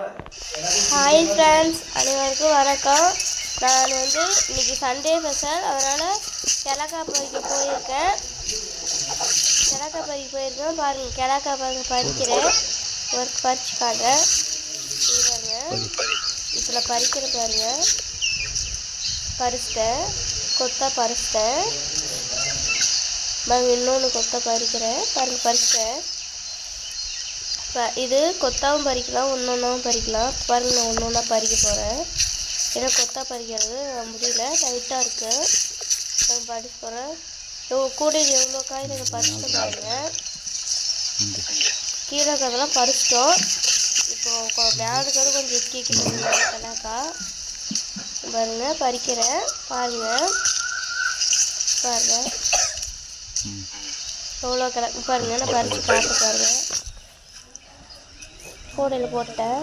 Hi friends அனைவருக்கும் வணக்கம். நான் வந்து இன்னைக்கு சண்டே ஸ்பெஷல் அதனால் கிழக்கா பறிக்க போயிருக்கேன். கிழக்கா பறிக்க போயிருக்கேன். பாருங்கள் கிழக்கா பாருங்க பறிக்கிறேன் ஒரு பறிச்சு காட்டுறேன். பாருங்க. இதில் பறிக்கிற பாருங்க. பறிச்சிட்டேன். கொத்தா பறிச்சிட்டேன். நான் இன்னொன்று கொத்தா பறிக்கிறேன். பாருங்கள் பறிச்சிட்டேன். இப்போ இது கொத்தாவும் பறிக்கலாம் ஒன்று ஒன்றாவும் பறிக்கலாம். பாருங்க நான் ஒன்று ஒன்றா பறிக்க போகிறேன் ஏன்னா கொத்தா பறிக்கிறது முடியல. டைட்டாக இருக்குது நான் பறிக்க போகிறேன் கூட எவ்வளோ காய் நீங்கள் பறிச்சுட்டு பாருங்க. கீழே இருக்கிறதெல்லாம் பறிச்சிட்டோம். இப்போ கொ- மேலே இருக்கிறது கொஞ்சம் எக்கி கிட்டக்கா பாருங்க பறிக்கிறேன். பாருங்க. பாருங்க. எவ்வளோ கிடக்கு பாருங்க நான் பறித்து காட்டு பாருங்க. கூடையில் போட்டேன்.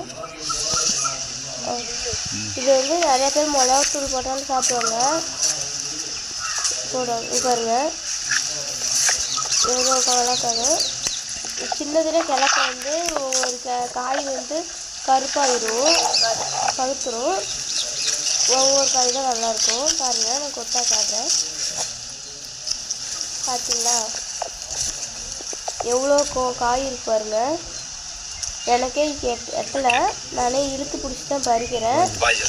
இது வந்து நிறைய பேர் மிளகாத்தூள் போட்டாலும் சாப்பிடுவாங்க. போடுவாங்க பாருங்க. எவ்வளோ மிளகாத்தூள் சின்னதுல கிழக்க வந்து ஒரு க- காய் வந்து கருப்பாயிரும். பழுத்துரும். ஒவ்வொரு காய் தான் நல்லாயிருக்கும். பாருங்கள் நான் கொத்தா காட்டுறேன். பார்த்தீங்களா எவ்வளோ காய் இருக்கு எனக்கே எட்டலை நானே இழுத்து பிடிச்சி தான் பறிக்கிறேன். பாய்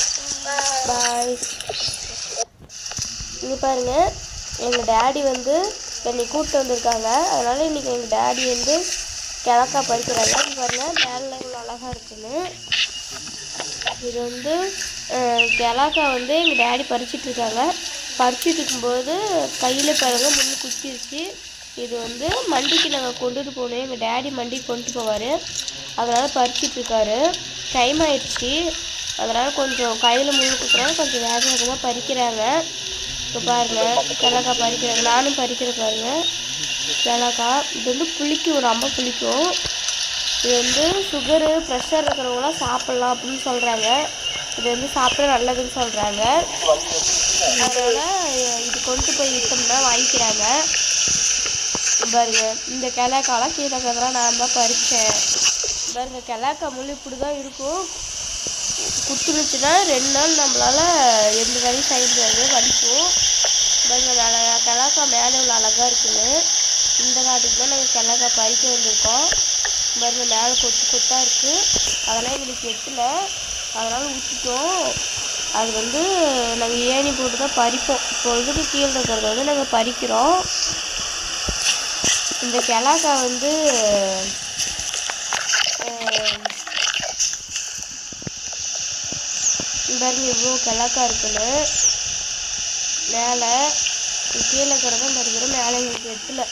இங்கே பாருங்க. எங்கள் டேடி வந்து என்னை கூப்பிட்டு வந்திருக்காங்க. அதனால் இன்றைக்கி எங்கள் டேடி வந்து கிழக்கா பறிக்கிறாங்க. இங்க பாருங்க மேலே இவ்வளோ அழகாக இருக்குன்னு. இது வந்து கிழக்கா வந்து எங்கள் டேடி பறிச்சிட்டு இருக்காங்க. பறிச்சிட்டு இருக்கும்போது கையில் பாருங்க முள்ளு குத்திருச்சு. இது வந்து மண்டிக்கு நாங்கள் கொண்டுட்டு போகணும் எங்கள் டேடி மண்டிக்கு கொண்டு போவார். அதனால் பறிச்சிட்டு இருக்காரு டைம் ஆயிடுச்சு. அதனால் கொஞ்சம் கையில் முள்ளு கொஞ்சம் வேக வேகமாக பறிக்கிறாங்க. இப்போ பாருங்கள் கிழக்கா பறிக்கிறாங்க. நானும் பறிக்கிறேன் பாருங்கள் கிழக்கா இது வந்து புளிக்கும் ரொம்ப புளிக்கும். இது வந்து சுகரு ப்ரெஷர் இருக்கிறவங்களாம் சாப்பிட்லாம் அப்படின்னு சொல்கிறாங்க இது வந்து சாப்பிட நல்லதுன்னு சொல்கிறாங்க அதனால் இது கொண்டு போய் விற்றோம்னா வாங்கிக்கிறாங்க. பாருங்க இந்த கிழக்காலாம் கீழே இருக்கிறதெல்லாம் நான் தான் பறித்தேன் பாருங்கள் கிழக்கா முள் இப்படி தான் இருக்கும். குத்துனுச்சுன்னா ரெண்டு நாள் நம்மளால எந்த வேலையும் செய்ய முடியாது வலிக்கும். பாருங்கள் மேலே கிழக்கா மேலே இவ்வளோ அழகாக இருக்குன்னு. இந்த காட்டுக்கு தான் நாங்கள் கிழக்கா பறிக்க வந்திருக்கோம். பாருங்கள் மேலே கொத்து கொத்தாக இருக்குது அதெல்லாம் எங்களுக்கு எட்டல. அதனால் ஊற்றிட்டோம் அது வந்து நாங்கள் ஏணி போட்டு தான் பறிப்போம். பொழுதுக்கு கீழே இருக்கிறத வந்து நாங்கள் பறிக்கிறோம். இந்த கிழக்கா வந்து பாருங்க எவ்வளோ கிழக்கா இருக்குன்னு மேலே கீழே இருக்கிறதும் படிக்கிறோம் மேலே எங்களுக்கு எட்டல.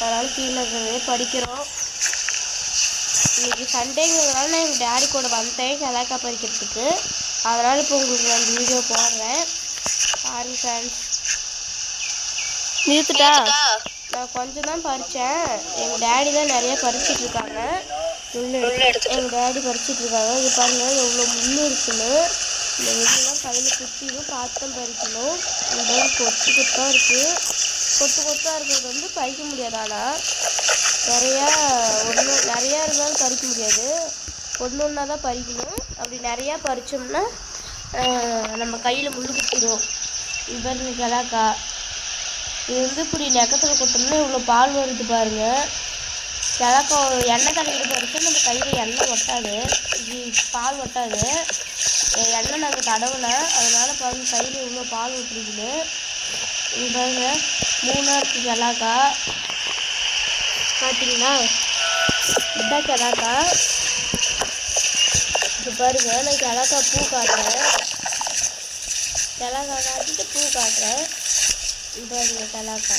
அதனால் கீழே இருக்கிறதே படிக்கிறோம். இன்னைக்கு சண்டேங்கிறதுனால நான் எங்கள் டேடி கூட வந்தேன் கிழக்கா பறிக்கிறதுக்கு அதனால் இப்போ உங்களுக்கு நான் வீடியோ போடுறேன். பாருங்க ஃப்ரெண்ட்ஸ் நிறுத்துட்டா? நான் கொஞ்சம் தான் பறித்தேன் எங்கள் டேடி தான் நிறைய பறிச்சிட்டு இருக்காங்க. முள் எடுத்து எங்கள் டேடி பறிச்சிட்டு இருக்காங்க இது பாருங்க எவ்வளோ முள் இருக்குன்னு இந்த முள்ளெல்லாம் கையில் குத்திடும் பார்த்து தான் பறிக்கணும். இந்த கொத்து கொத்தாக இருக்குது கொத்து கொத்தாக இருக்கிறது வந்து பறிக்க முடியாது ஆனால் நிறையா ஒன்று நிறையா இருந்தாலும் பறிக்க முடியாது. ஒன்று ஒன்றா தான் பறிக்கணும். அப்படி நிறையா பறிச்சோம்னா ஆஹ், நம்ம கையில் முள் குத்திடும் இது பாருங்க கிழக்கா இது வந்து இப்படி நெக்கத்தில் கொட்டோம்னா இவ்வளோ பால் வருது பாருங்க. கிழக்கா எண்ணெய் கடையில் பறிச்சா நம்ம கையில் எண்ணெய் ஒட்டாது. பால் ஒட்டாது. எண்ணெய் நாங்கள் தடவலை. அதனால் பாருங்க கையில் இவ்வளோ பால் விட்டுருக்குது இது பாருங்க மூணாக இருக்குது கிழக்கா பார்த்தீங்களா இதுதான் கிழக்கா இது பாருங்க நான் கிழக்கா பூ காட்டுறேன். கிழக்கா காட்டிட்டு பூ காட்டுறேன். இது பாருங்க கிழக்கா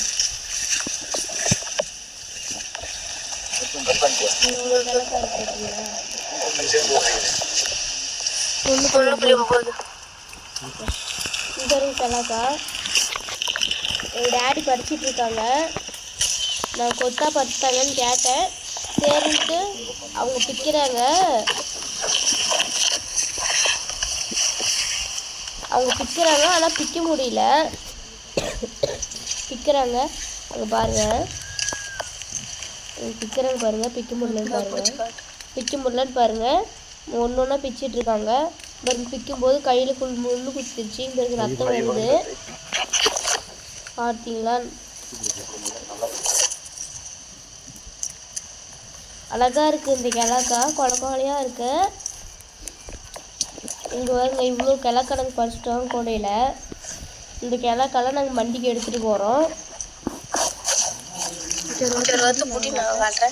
இவ்வளோ கிழக்கா இருக்கு பார்த்தீங்களா ஒன்று புள்ளி ஒம்பது இது வரைக்கும் கிழக்கா எங்கள் டேடி படிச்சுட்டு இருக்காங்க நான் கொத்தா பறிச்சிட்டாங்கன்னு கேட்டேன் சரின்ட்டு அவங்க பிக்கிறாங்க அவங்க பிக்கிறாங்க ஆனால் பிக்க முடியல பிக்கிறாங்க அங்கே பாருங்கள் பிக்கிறாங்க பாருங்க பிக்க முடியலன்னு பாருங்க. பிக்க முடியலன்னு பாருங்க. ஒன்று ஒன்றா பிச்சிட்டு இருக்காங்க. பாருங்க பிக்கும்போது கையில் ஃபுல் முள்ளு குத்திருச்சு. இந்த இருக்கு ரத்தம் வருது. பார்த்தீங்களா அழகா இருக்கு இந்த கிழக்கா. கொல கொலையா இருக்கு. இங்க பாருங்க இவ்வளோ கிழக்கணக்கு பறிச்சிட்டோம் கோடையில. இந்த கிழக்கெல்லாம் நாங்கள் மண்டிக்கு எடுத்துட்டு போறோம் பாருங்க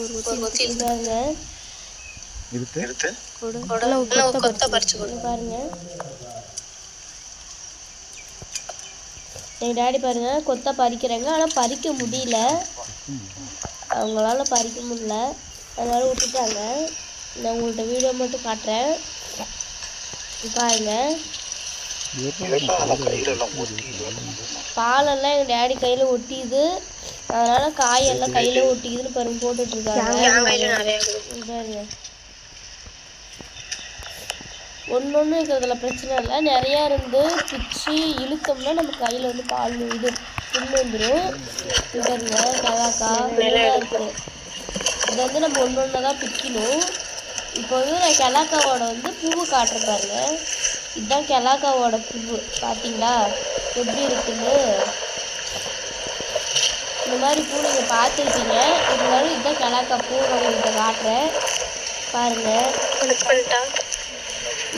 எடுத்து இங்க பாருங்க. எங்க டாடி பாருங்க கொத்தா பறிக்கிறாங்க. ஆனா பறிக்க முடியல. அவங்களால பறிக்க முடியல. அதனால விட்டுட்டாங்க. நான் உங்கள்கிட்ட வீடியோ மட்டும் காட்டுறேன். இங்க பாருங்க. பாலெல்லாம் எங்க டாடி கையில ஒட்டியுது அதனால காயெல்லாம் கையில ஒட்டிக்குதுன்னு பாருங்க போட்டுட்டு இருக்காங்க ஒன்று இருக்கிறதுல பிரச்சனை இல்லை. நிறையா இருந்து பிச்சு இழுத்தோம்னா நம்ம கையில் வந்து பால் இது புண்ணு வந்துடும் பாருங்க கலாக்கா. நல்லா இருக்குது இது வந்து நம்ம ஒன்று ஒன்று தான் பிக்கணும். இப்போ வந்து நான் கெலாக்காவோட வந்து பூவு காட்டுறேன் பாருங்க. இதுதான் கெலாக்காவோட பூவு. பார்த்தீங்களா எப்படி இருக்குன்னு? இந்த மாதிரி பூ நீங்கள் பார்த்துருப்பீங்க. இருந்தாலும் இதுதான் கெலாக்கா பூ நான் உங்கள்கிட்ட காட்டுறேன். பாருங்கள்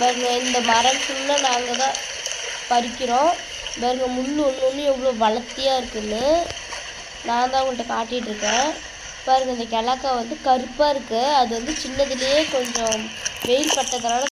பாருங்க இந்த மரம் ஃபுல்லாக நாங்கள் தான் பறிக்கிறோம். பாருங்க முள் ஒன்று ஒன்று எவ்வளோ வளர்த்தியாக இருக்குன்னு நான் தான் உங்கள்கிட்ட காட்டிகிட்டு இருக்கேன். பாருங்க இந்த கிழக்கா வந்து கருப்பாக இருக்குது அது வந்து சின்னதுலேயே கொஞ்சம் வெயில் பட்டதுனால